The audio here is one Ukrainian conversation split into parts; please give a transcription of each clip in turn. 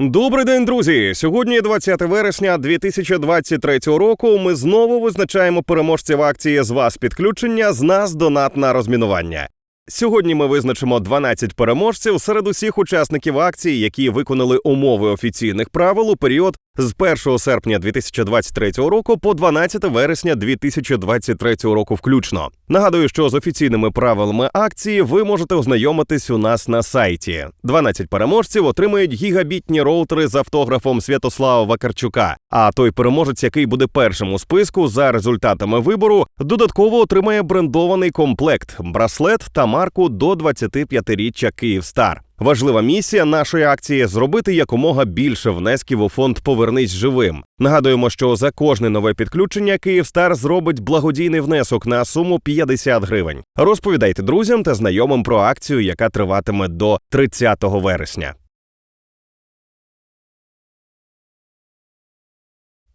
Добрий день, друзі! Сьогодні 20 вересня 2023 року. Ми знову визначаємо переможців акції з вас підключення, з нас донат на розмінування. Сьогодні ми визначимо 12 переможців серед усіх учасників акції, які виконали умови офіційних правил у період з 1 серпня 2023 року по 12 вересня 2023 року включно. Нагадую, що з офіційними правилами акції ви можете ознайомитись у нас на сайті. 12 переможців отримають гігабітні роутери з автографом Святослава Вакарчука. А той переможець, який буде першим у списку за результатами вибору, додатково отримає брендований комплект, браслет та марку до 25-річчя Київстар. Важлива місія нашої акції зробити якомога більше внесків у фонд Повернись живим. Нагадуємо, що за кожне нове підключення Київстар зробить благодійний внесок на суму 50 гривень. Розповідайте друзям та знайомим про акцію, яка триватиме до 30 вересня.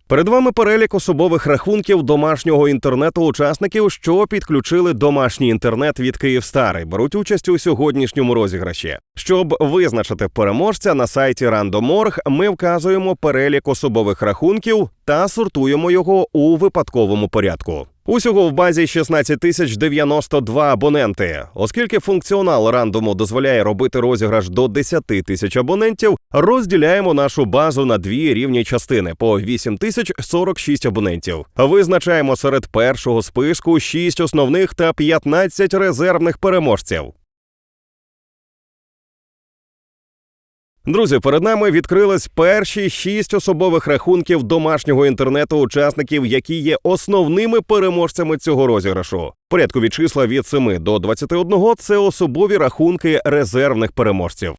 Перед вами перелік особових рахунків домашнього інтернету учасників, що підключили домашній інтернет від Київстар і беруть участь у сьогоднішньому розіграші. Щоб визначити переможця на сайті Random.org, ми вказуємо перелік особових рахунків та сортуємо його у випадковому порядку. Усього в базі 16 тисяч 92 абоненти. Оскільки функціонал рандому дозволяє робити розіграш до 10 тисяч абонентів, розділяємо нашу базу на дві рівні частини по 8 тисяч 46 абонентів. Визначаємо серед першого списку 6 основних та 15 резервних переможців. Друзі, перед нами відкрились перші шість особових рахунків домашнього інтернету учасників, які є основними переможцями цього розіграшу. Порядкові числа від 7 до 21 – це особові рахунки резервних переможців.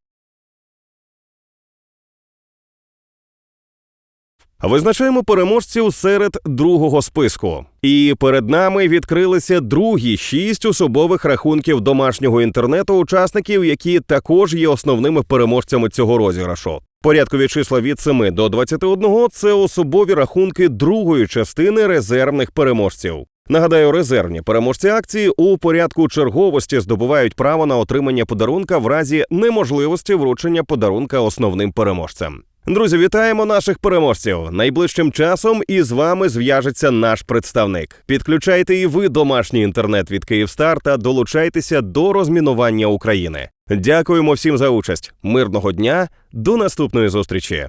Визначаємо переможців серед другого списку. І перед нами відкрилися другі шість особових рахунків домашнього інтернету учасників, які також є основними переможцями цього розіграшу. Порядку від числа від 7 до 21 – це особові рахунки другої частини резервних переможців. Нагадаю, резервні переможці акції у порядку черговості здобувають право на отримання подарунка в разі неможливості вручення подарунка основним переможцям. Друзі, вітаємо наших переможців. Найближчим часом із вами зв'яжеться наш представник. Підключайте і ви домашній інтернет від Київстар та долучайтеся до розмінування України. Дякуємо всім за участь. Мирного дня, до наступної зустрічі.